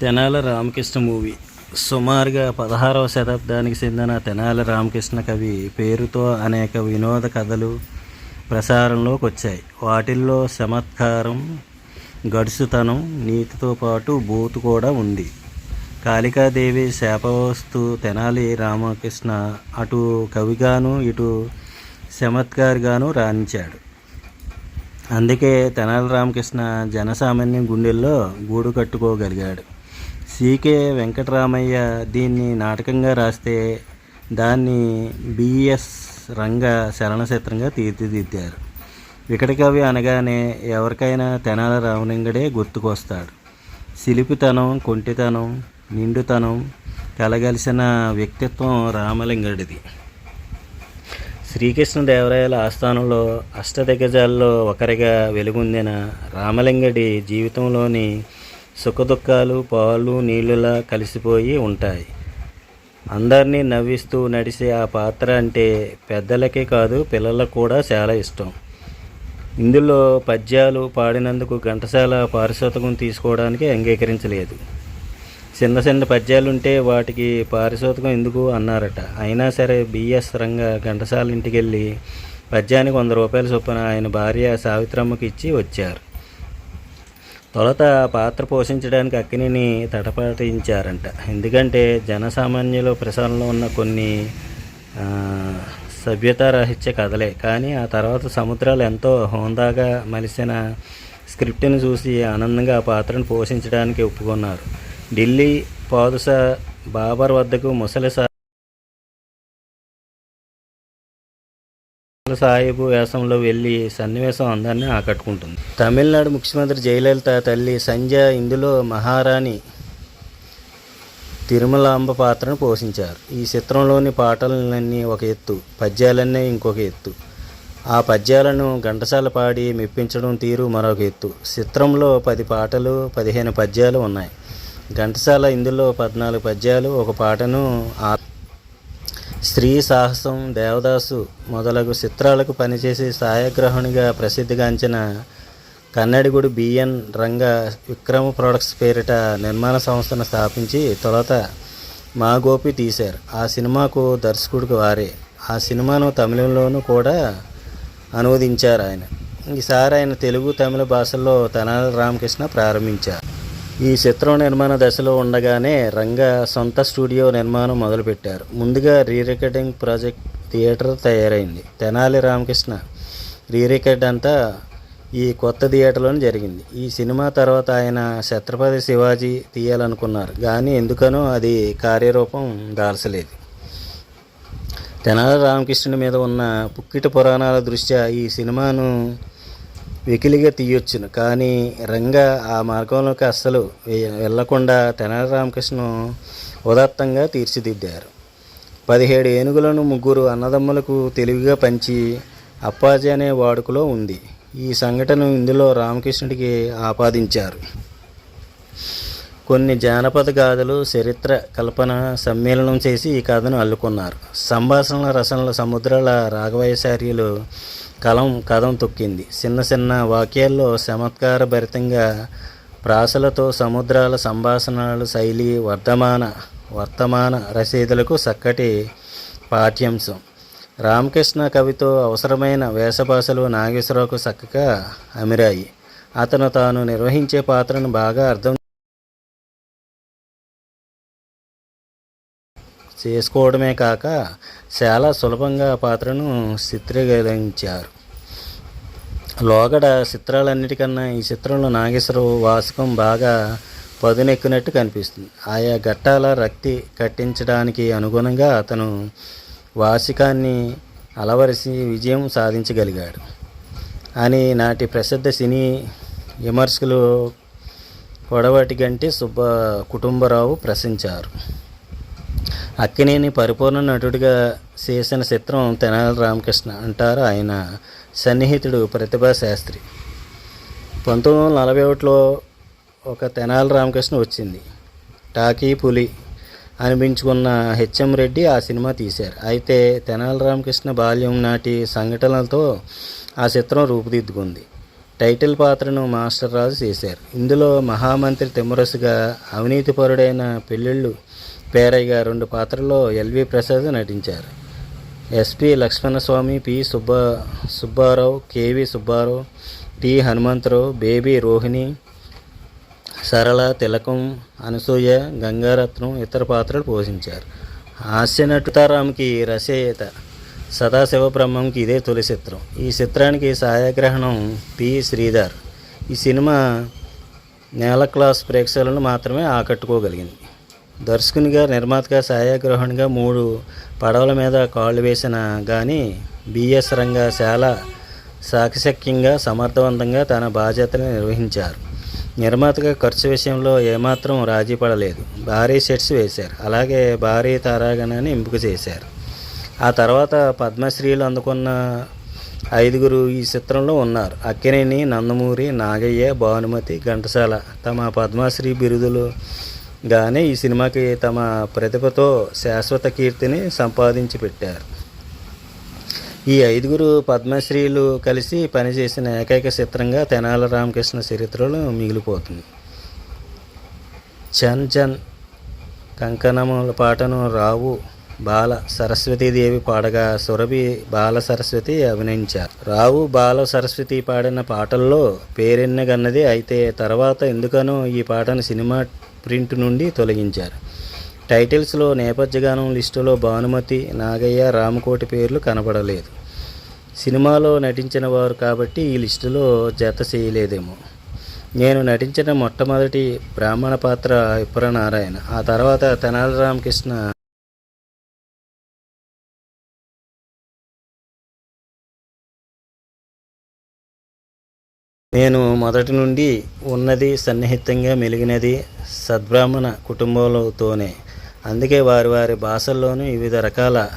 Tenali Ramakrishna movie. సుమారుగా పదహారవ శతాబ్దానికి చెందిన తెనాల రామకృష్ణ కవి పేరుతో అనేక వినోద కథలు ప్రసారంలోకి వచ్చాయి వాటిల్లో చమత్కారం గడుసుతనం నీతితో పాటు బూతు కూడా ఉంది. కాళికాదేవి శాపవస్తు తెనాలి రామకృష్ణ అటు కవిగాను ఇటు చమత్కారిగాను రాణించాడు. అందుకే తెనాలి రామకృష్ణ జనసామాన్యం గుండెల్లో గూడు కట్టుకోగలిగాడు. సీకే వెంకటరామయ్య దీన్ని నాటకంగా రాస్తే దాన్ని బిఎస్ రంగ చలనచిత్రంగా తీర్చిదిద్దారు. వికటకవి అనగానే ఎవరికైనా తెనాల రామలింగడే గుర్తుకొస్తాడు. సిలిపితనం కొంటితనం నిండుతనం కలగలిసిన వ్యక్తిత్వం రామలింగడిది. శ్రీకృష్ణదేవరాయల ఆస్థానంలో అష్టదిగ్గజాల్లో ఒకరిగా వెలుగొందిన రామలింగడి జీవితంలోని సుఖదుఖాలు పాలు నీళ్ళులా కలిసిపోయి ఉంటాయి. అందరినీ నవ్విస్తూ నడిచే ఆ పాత్ర అంటే పెద్దలకే కాదు పిల్లలకు కూడా చాలా ఇష్టం. ఇందులో పద్యాలు పాడినందుకు ఘంటసాల పారితోషికం తీసుకోవడానికి అంగీకరించలేదు. చిన్న చిన్న పద్యాలుంటే వాటికి పారితోషికం ఎందుకు అన్నారట. అయినా సరే బిఎస్ రంగ ఘంటసాల ఇంటికి వెళ్ళి పద్యానికి వంద రూపాయల చొప్పున ఆయన భార్య సావిత్రమ్మకి ఇచ్చి వచ్చారు. తొలత పాత్ర పోషించడానికి అక్కినేని తటపాటించారంట. ఎందుకంటే జనసామాన్యుల ప్రసారంలో ఉన్న కొన్ని ఆ, సభ్యతారాహిత్య కథలే. కానీ ఆ తర్వాత సముద్రాలు ఎంతో హోందాగా మలిసిన స్క్రిప్ట్ని చూసి ఆనందంగా ఆ పాత్రను పోషించడానికి ఒప్పుకున్నారు. ఢిల్లీ పాదుస బాబర్ వద్దకు ముసలి సాహిబు వేషంలో వెళ్ళి సన్నివేశం అందరినీ ఆకట్టుకుంటుంది. తమిళనాడు ముఖ్యమంత్రి జయలలిత తల్లి సంజయ్ ఇందులో మహారాణి తిరుమలాంబ పాత్రను పోషించారు. ఈ చిత్రంలోని పాటలన్నీ ఒక ఎత్తు పద్యాలన్నీ ఇంకొక ఎత్తు. ఆ పద్యాలను ఘంటసాల పాడి మెప్పించడం తీరు మరొక ఎత్తు. చిత్రంలో పది పాటలు పదిహేను పద్యాలు ఉన్నాయి. ఘంటసాల ఇందులో పద్నాలుగు పద్యాలు ఒక పాటను ఆ స్త్రీ సాహసం దేవదాసు మొదలగు చిత్రాలకు పనిచేసి ఛాయాగ్రహణిగా ప్రసిద్ధిగాంచిన కన్నడిగుడు బిఎన్ రంగ విక్రమ ప్రొడక్ట్స్ పేరిట నిర్మాణ సంస్థను స్థాపించి తొలుత మా గోపి తీశారు. ఆ సినిమాకు దర్శకుడికి వారే. ఆ సినిమాను తమిళంలోనూ కూడా అనువదించారు ఆయన. ఈసారి ఆయన తెలుగు తమిళ భాషల్లో తెనాలి రామకృష్ణ ప్రారంభించారు. ఈ చిత్రం నిర్మాణ దశలో ఉండగానే రంగ సొంత స్టూడియో నిర్మాణం మొదలుపెట్టారు. ముందుగా రీ రికార్డింగ్ ప్రాజెక్ట్ థియేటర్ తయారైంది. తెనాలి రామకృష్ణ రీ రికార్డ్ అంతా ఈ కొత్త థియేటర్లోనే జరిగింది. ఈ సినిమా తర్వాత ఆయన ఛత్రపతి శివాజీ తీయాలనుకున్నారు. కానీ ఎందుకనో అది కార్యరూపం దాల్చలేదు. తెనాలి రామకృష్ణుని మీద ఉన్న పుక్కిట పురాణాల దృష్ట్యా ఈ సినిమాను వెకిలిగా తీయొచ్చును. కానీ రంగ ఆ మార్గంలోకి అస్సలు వెళ్ళకుండా తెనాలి రామకృష్ణ ఉదాత్తంగా తీర్చిదిద్దారు. పదిహేడు ఏనుగులను ముగ్గురు అన్నదమ్ములకు తెలివిగా పంచి అప్పాజీ అనే వాడుకలో ఉంది. ఈ సంఘటన ఇందులో రామకృష్ణుడికి ఆపాదించారు. కొన్ని జానపద గాథలు చరిత్ర కల్పన సమ్మేళనం చేసి ఈ కథను అల్లుకున్నారు. సంభాషణల రసనల సముద్రాల రాఘవయశార్యులు కలం కథం తొక్కింది. చిన్న చిన్న వాక్యాల్లో చమత్కార భరితంగా ప్రాసలతో సముద్రాల సంభాషణలు శైలి వర్ధమాన వర్తమాన రచయితలకు చక్కటి పాఠ్యాంశం. రామకృష్ణ కవితో అవసరమైన వేషభాషలు నాగేశ్వరరావుకు చక్కగా అమిరాయి. అతను తాను నిర్వహించే పాత్రను బాగా అర్థం చేసుకోవడమే కాక చాలా సులభంగా పాత్రను చిత్రీకరించారు. లోగడ చిత్రాలన్నిటికన్నా ఈ చిత్రంలో నాగేశ్వరరావు వాసకం బాగా పదునెక్కినట్టు కనిపిస్తుంది. ఆయా ఘట్టాల రక్తి కట్టించడానికి అనుగుణంగా అతను వాసికాన్ని అలవరిసి విజయం సాధించగలిగాడు. అని నాటి ప్రసిద్ధ సినీ విమర్శకులు కొడవటి గంటి సుబ్బ కుటుంబరావు ప్రశించారు అక్కినేని పరిపూర్ణ నటుడిగా చేసిన చిత్రం తెనాలి రామకృష్ణ అంటారు ఆయన సన్నిహితుడు ప్రతిభా శాస్త్రి. పంతొమ్మిది వందల నలభై ఒకటిలో ఒక తెనాలి రామకృష్ణ వచ్చింది. టాకీ పులి అనిపించుకున్న హెచ్ఎం రెడ్డి ఆ సినిమా తీశారు. అయితే తెనాలి రామకృష్ణ బాల్యం నాటి సంఘటనలతో ఆ చిత్రం రూపుదిద్దుకుంది. టైటిల్ పాత్రను మాస్టర్ రాజు చేశారు. ఇందులో మహామంత్రి తిమ్మరసుగా అవినీతిపరుడైన పెళ్ళిళ్ళు పేరయ్య రెండు పాత్రల్లో ఎల్వి ప్రసాద్ నటించారు. S P Lakshmanaswamy P Subba Subbarao K V Subbarao T Hanumantharao baby Rohini Sarala Thilakam Anasuya Gangaratnam ఇతర పాత్రలు పోషించారు. హాస్య నటుతారాంకి రచయిత సదాశివ బ్రహ్మంకి ఇదే తొలి చిత్రం. ఈ చిత్రానికి ఛాయాగ్రహణం పి శ్రీధర్. ఈ సినిమా నేల క్లాస్ ప్రేక్షకులను మాత్రమే ఆకట్టుకోగలిగింది. దర్శకునిగా నిర్మాతగా ఛాయాగ్రహణగా మూడు పడవల మీద కాళ్ళు వేసిన కానీ బిఎస్ రంగా చాలా సాకశక్యంగా సమర్థవంతంగా తన బాధ్యతను నిర్వహించారు. నిర్మాతగా ఖర్చు విషయంలో ఏమాత్రం రాజీ పడలేదు. భారీ సెట్స్ వేశారు. అలాగే భారీ తారాగణాన్ని ఎంపిక చేశారు. ఆ తర్వాత పద్మశ్రీలు అందుకున్న ఐదుగురు ఈ చిత్రంలో ఉన్నారు. అక్కినేని నందమూరి నాగయ్య భానుమతి ఘంటసాల తమ పద్మశ్రీ బిరుదులు గానే ఈ సినిమాకి తమ ప్రతిభతో శాశ్వత కీర్తిని సంపాదించి పెట్టారు. ఈ ఐదుగురు పద్మశ్రీలు కలిసి పనిచేసిన ఏకైక చిత్రంగా తెనాల రామకృష్ణ చరిత్రలో మిగిలిపోతుంది. చన్ చన్ కంకణముల పాటను రావు బాల సరస్వతీదేవి పాడగా సురభి బాల సరస్వతి అభినయించారు. రావు బాల సరస్వతి పాడిన పాటల్లో పేరెన్నగన్నది. అయితే తర్వాత ఎందుకనో ఈ పాటను సినిమా ప్రింట్ నుండి తొలగించారు. టైటిల్స్లో నేపథ్యగానం లిస్టులో భానుమతి నాగయ్య రామకోటి పేర్లు కనబడలేదు. సినిమాలో నటించిన వారు కాబట్టి ఈ లిస్టులో జత చేయలేదేమో. నేను నటించిన మొట్టమొదటి బ్రాహ్మణ పాత్ర ఇప్పుర నారాయణ ఆ తర్వాత తెనాలి రామకృష్ణ నేను మొదటి నుండి ఉన్నది సన్నిహితంగా మెలిగినది సద్బ్రాహ్మణ కుటుంబాలతోనే. అందుకే వారి వారి భాషల్లోనూ వివిధ రకాల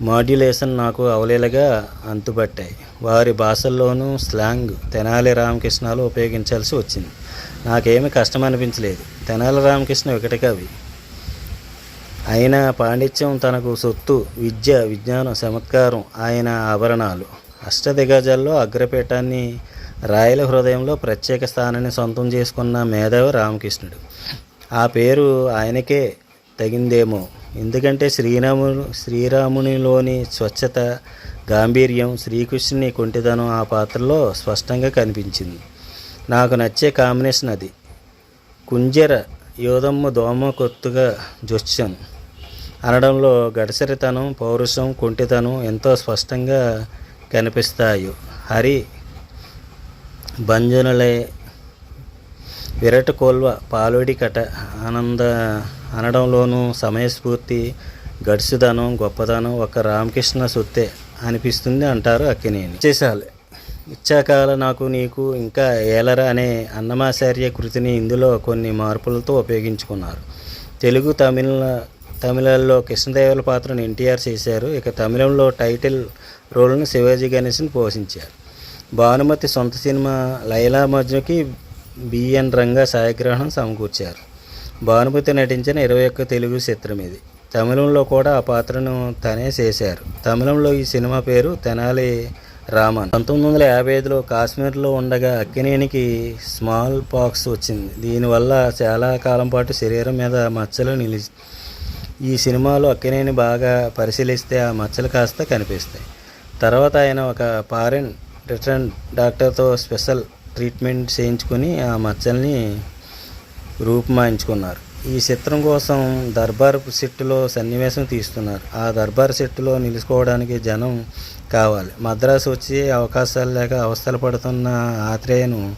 మాడ్యులేషన్ నాకు అవలీలగా అంతుపట్టాయి. వారి భాషల్లోనూ స్లాంగ్ తెనాలి రామకృష్ణలు ఉపయోగించాల్సి వచ్చింది. నాకేమీ కష్టం అనిపించలేదు తెనాలి రామకృష్ణ ఒకటి కవి. ఆయన పాండిత్యం తనకు సొత్తు విద్య విజ్ఞానం చమత్కారం ఆయన ఆభరణాలు. అష్టదిగజాల్లో అగ్రపీఠాన్ని రాయల హృదయంలో ప్రత్యేక స్థానాన్ని సొంతం చేసుకున్న మేధావి రామకృష్ణుడు. ఆ పేరు ఆయనకే తగిందేమో. ఎందుకంటే శ్రీరాములు శ్రీరామునిలోని స్వచ్ఛత గాంభీర్యం శ్రీకృష్ణుని కొంటిదనం ఆ పాత్రలో స్పష్టంగా కనిపించింది. నాకు నచ్చే కాంబినేషన్ అది. కుంజర యోధమ్మ దోమ కొత్తగా జొచ్చన్ అనడంలో గడసరితనం పౌరుషం కొంటితనం ఎంతో స్పష్టంగా కనిపిస్తాయి. హరి భంజనులే విరట కోల్వ పాలోడి కట ఆనంద అనడంలోనూ సమయస్ఫూర్తి గడుసుదనం గొప్పదనం ఒక రామకృష్ణ సొత్తే అనిపిస్తుంది అంటారు అక్కినేని. చేసాలి ఇచ్చాకాల నాకు నీకు ఇంకా ఏలరా అనే అన్నమాచార్య కృతిని ఇందులో కొన్ని మార్పులతో ఉపయోగించుకున్నారు. తెలుగు తమిళ తమిళల్లో కృష్ణదేవుల పాత్రను ఎన్టీఆర్ చేశారు. ఇక తమిళంలో టైటిల్ రోల్ను శివాజీ గణేష్ని పోషించారు. భానుమతి సొంత సినిమా లైలా మజ్నుకి బిఎన్ రంగా ఛాయాగ్రహణం సమకూర్చారు. భానుమతి నటించిన ఇరవై ఒక్క తెలుగు చిత్రం ఇది. తమిళంలో కూడా ఆ పాత్రను తనే చేశారు. తమిళంలో ఈ సినిమా పేరు తెనాలి రామన్. పంతొమ్మిది వందల యాభై ఐదులో కాశ్మీర్లో ఉండగా అక్కినేనికి స్మాల్ పాక్స్ వచ్చింది. దీనివల్ల చాలా కాలం పాటు శరీరం మీద మచ్చలు నిలిచి ఈ సినిమాలో అక్కినేని బాగా పరిశీలిస్తే ఆ మచ్చలు కాస్త కనిపిస్తాయి. తర్వాత ఆయన ఒక ఫారిన్ రిటర్న్ డాక్టర్తో స్పెషల్ ట్రీట్మెంట్ చేయించుకుని ఆ మచ్చల్ని రూపుమాయించుకున్నారు. ఈ చిత్రం కోసం దర్బార్ సెట్టులో సన్నివేశం తీస్తున్నారు. ఆ దర్బార్ సెట్టులో నిలుచుకోవడానికి జనం కావాలి. మద్రాసు వచ్చి అవకాశాలు లేక అవస్థలు పడుతున్న ఆత్రేయను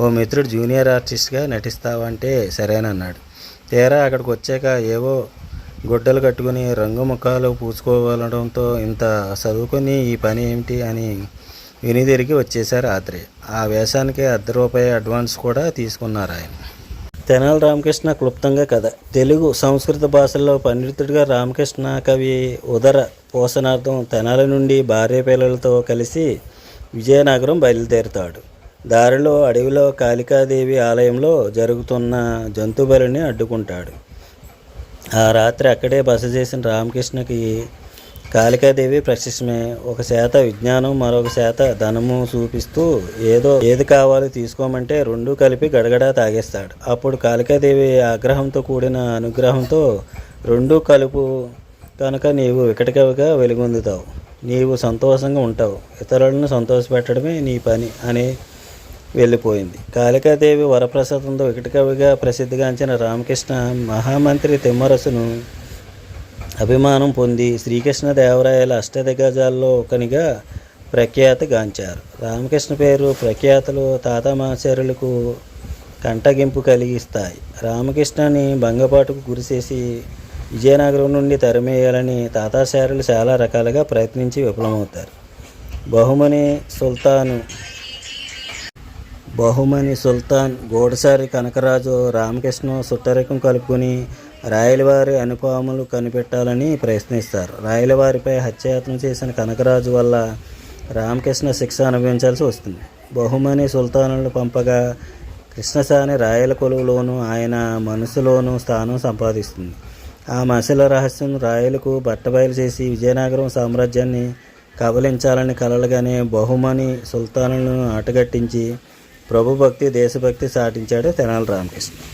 ఓ మిత్రుడు జూనియర్ ఆర్టిస్ట్గా నటిస్తావంటే సరేనన్నాడు. తీరా అక్కడికి వచ్చాక ఏవో గుడ్డలు కట్టుకుని రంగు ముఖాలు పూసుకోవడంతో ఇంత చదువుకొని ఈ పని ఏమిటి అని వినిదిరిగి వచ్చేశారు రాత్రి. ఆ వేషానికి అర్ధ రూపాయి అడ్వాన్స్ కూడా తీసుకున్నారు ఆయన. తెనాలి రామకృష్ణ క్లుప్తంగా కథ. తెలుగు సంస్కృత భాషల్లో పండితుడిగా రామకృష్ణ కవి ఉదర పోషణార్థం తెనాలి నుండి భార్య పిల్లలతో కలిసి విజయనగరం బయలుదేరుతాడు. దారిలో అడవిలో కాళికాదేవి ఆలయంలో జరుగుతున్న జంతు బలిని అడ్డుకుంటాడు. ఆ రాత్రి అక్కడే బస చేసిన రామకృష్ణకి కాళికాదేవి ప్రత్యక్షమే ఒక శాత విజ్ఞానం మరొక శాత ధనము చూపిస్తూ ఏదో ఏది కావాలో తీసుకోమంటే రెండు కలిపి గడగడా తాగేస్తాడు. అప్పుడు కాళికాదేవి ఆగ్రహంతో కూడిన అనుగ్రహంతో రెండు కలుపు కనుక నీవు వికటకవిగా వెలుగొందుతావు. నీవు సంతోషంగా ఉంటావు. ఇతరులను సంతోషపెట్టడమే నీ పని అని వెళ్ళిపోయింది. కాళికాదేవి వరప్రసాదంతో వికటకవిగా ప్రసిద్ధిగాంచిన రామకృష్ణ మహామంత్రి తిమ్మరసును అభిమానం పొంది శ్రీకృష్ణదేవరాయల అష్టదిగ్గజాల్లో ఒకనిగా ప్రఖ్యాతిగాంచారు రామకృష్ణ పేరు ప్రఖ్యాతులు తాతమాచార్యులకు కంటగింపు కలిగిస్తాయి. రామకృష్ణని భంగపాటుకు గురిచేసి విజయనగరం నుండి తరిమేయాలని తాతాచార్యులు చాలా రకాలుగా ప్రయత్నించి విఫలమవుతారు. బహుమని సుల్తాను బహుమని సుల్తాన్ గోడసారి కనకరాజు రామకృష్ణ సుట్టరికం కలుపుకొని రాయలవారి అనుపాములు కనిపెట్టాలని ప్రయత్నిస్తారు. రాయలవారిపై హత్యాయత్నం చేసిన కనకరాజు వల్ల రామకృష్ణ శిక్ష అనుభవించాల్సి వస్తుంది. బహుమని సుల్తానులు పంపగా కృష్ణసాని రాయల కొలువులోనూ ఆయన మనసులోనూ స్థానం సంపాదిస్తుంది. ఆ మసల రహస్యం రాయలకు బట్టబయలు చేసి విజయనగరం సామ్రాజ్యాన్ని కబలించాలని కలలుగానే బహుమని సుల్తానులను ఆటగట్టించి ప్రభుభక్తి దేశభక్తి సాటించాడు తెనాలి రామకృష్ణ.